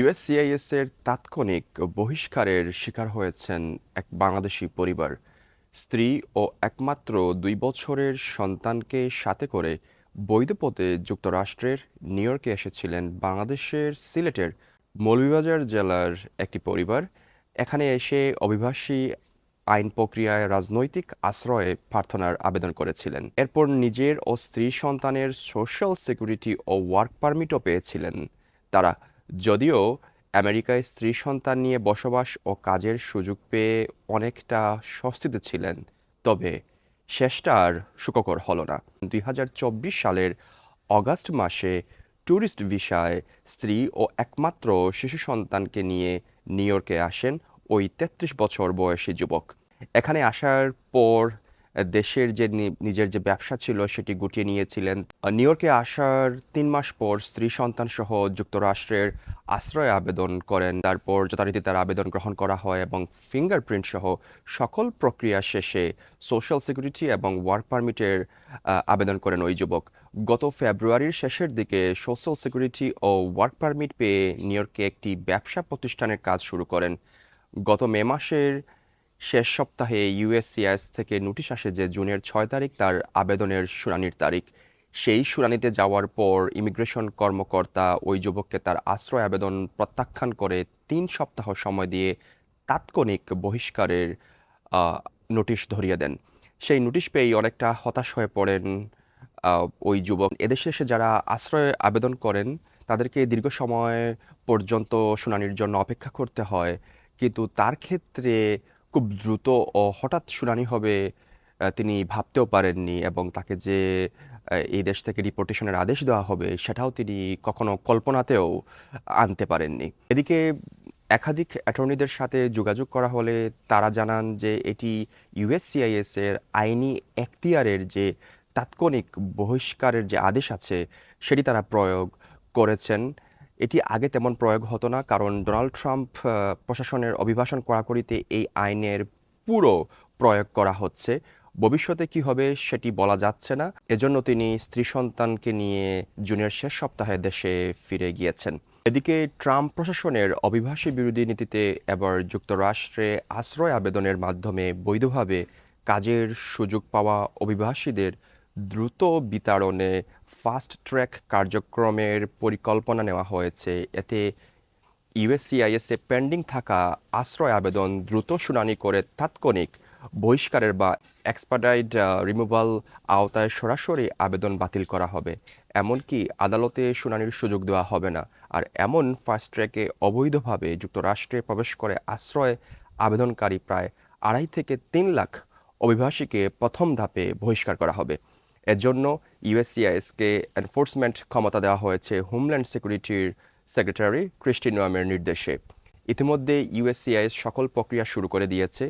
USCIS এর তাৎক্ষণিক বহিষ্কারের শিকার হয়েছেন এক বাংলাদেশি পরিবার। স্ত্রী ও একমাত্র দুই বছরের সন্তানকে সাথে করে বৈধ পথে যুক্তরাষ্ট্রের নিউ ইয়র্কে এসেছিলেন বাংলাদেশের সিলেটের মৌলভীবাজার জেলার একটি পরিবার। এখানে এসে অভিবাসী আইন প্রক্রিয়ায় রাজনৈতিক আশ্রয়ে প্রার্থনার আবেদন করেছিলেন। এরপর নিজের ও স্ত্রী সন্তানের সোশ্যাল সিকিউরিটি ও ওয়ার্ক পারমিটও পেয়েছিলেন তারা। যদিও আমেরিকায় স্ত্রী সন্তান নিয়ে বসবাস ও কাজের সুযোগ পেয়ে অনেকটা স্বস্তিতে ছিলেন, তবে শেষটা আর সুখকর হল না। দুই হাজার চব্বিশ সালের অগাস্ট মাসে ট্যুরিস্ট ভিসায় স্ত্রী ও একমাত্র শিশু সন্তানকে নিয়ে নিউ ইয়র্কে আসেন ওই তেত্রিশ বছর বয়সী যুবক। এখানে আসার পর দেশের যে নিজের যে ব্যবসা ছিল সেটি গুটিয়ে নিয়েছিলেন। নিউ ইয়র্কে আসার তিন মাস পর স্ত্রী সন্তান সহ যুক্তরাষ্ট্রের আশ্রয় আবেদন করেন। তারপর যথারীতি তার আবেদন গ্রহণ করা হয় এবং ফিঙ্গারপ্রিন্ট সহ সকল প্রক্রিয়া শেষে সোশ্যাল সিকিউরিটি এবং ওয়ার্ক পারমিটের আবেদন করেন ওই যুবক। গত ফেব্রুয়ারির শেষের দিকে সোশ্যাল সিকিউরিটি ও ওয়ার্ক পারমিট পেয়ে নিউ ইয়র্কে একটি ব্যবসা প্রতিষ্ঠানের কাজ শুরু করেন। গত মে মাসের শেষ সপ্তাহে ইউএসসিএস থেকে নোটিশ আসে যে জুনের ছয় তারিখ তার আবেদনের শুনানির তারিখ। সেই শুনানিতে যাওয়ার পর ইমিগ্রেশন কর্মকর্তা ওই যুবককে তার আশ্রয় আবেদন প্রত্যাখ্যান করে তিন সপ্তাহ সময় দিয়ে তাৎক্ষণিক বহিষ্কারের নোটিশ ধরিয়ে দেন। সেই নোটিশ পেয়েই অনেকটা হতাশ হয়ে পড়েন ওই যুবক। এদেশে এসে যারা আশ্রয় আবেদন করেন, তাদেরকে দীর্ঘ সময় পর্যন্ত শুনানির জন্য অপেক্ষা করতে হয়। কিন্তু তার ক্ষেত্রে খুব দ্রুত ও হঠাৎ শুনানি হবে তিনি ভাবতেও পারেননি এবং তাকে যে এই দেশ থেকে ডিপোর্টেশনের আদেশ দেওয়া হবে সেটাও তিনি কখনো কল্পনাতেও আনতে পারেননি। এদিকে একাধিক অ্যাটর্নিদের সাথে যোগাযোগ করা হলে তারা জানান যে, এটি ইউএসসিআইএস এর আইনি এখতিয়ারের যে তাৎক্ষণিক বহিষ্কারের যে আদেশ আছে, সেটি তারা প্রয়োগ করেছেন। এটি আগে তেমন প্রয়োগ হতো না, কারণ ডোনাল্ড ট্রাম্প প্রশাসনের অভিবাসন কড়াকড়িতে এই আইনের পুরো প্রয়োগ করা হচ্ছে। ভবিষ্যতে কি হবে সেটি বলা যাচ্ছে না। এজন্য তিনি স্ত্রী সন্তানকে নিয়ে জুনের শেষ সপ্তাহে দেশে ফিরে গিয়েছেন। এদিকে ট্রাম্প প্রশাসনের অভিবাসী বিরোধী নীতিতে এবার যুক্তরাষ্ট্রে আশ্রয় আবেদনের মাধ্যমে বৈধভাবে কাজের সুযোগ পাওয়া অভিবাসীদের দ্রুত বিতাড়নে ফাস্ট ট্র্যাক কার্যক্রমের পরিকল্পনা নেওয়া হয়েছে। এতে ইউএসসিআইএসএ পেন্ডিং থাকা আশ্রয় আবেদন দ্রুত শুনানি করে তাৎক্ষণিক বহিষ্কারের বা এক্সপার্টাইড রিমুভাল আওতায় সরাসরি আবেদন বাতিল করা হবে। এমনকি আদালতে শুনানির সুযোগ দেওয়া হবে না। আর এমন ফাস্ট ট্র্যাকে অবৈধভাবে যুক্তরাষ্ট্রে প্রবেশ করে আশ্রয় আবেদনকারী প্রায় আড়াই থেকে তিন লাখ অভিবাসীকে প্রথম ধাপে বহিষ্কার করা হবে। এর জন্য ইউএসসিআইএসকে এনফোর্সমেন্ট ক্ষমতা দেওয়া হয়েছে হোমল্যান্ড সিকিউরিটির সেক্রেটারি ক্রিস্টি নোয়ামের নির্দেশে। ইতিমধ্যে ইউএসসিআইএস সকল প্রক্রিয়া শুরু করে দিয়েছে।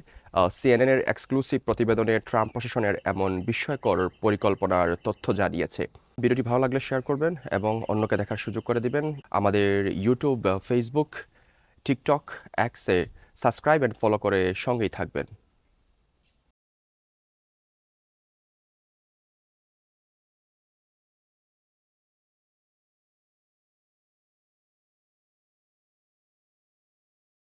সিএনএনের এক্সক্লুসিভ প্রতিবেদনে ট্রাম্প প্রশাসনের এমন বিস্ময়কর পরিকল্পনার তথ্য জানিয়েছে। ভিডিওটি ভালো লাগলে শেয়ার করবেন এবং অন্যকে দেখার সুযোগ করে দিবেন। আমাদের ইউটিউব ফেসবুক টিকটক অ্যাক্সে সাবস্ক্রাইব অ্যান্ড ফলো করে সঙ্গেই থাকবেন।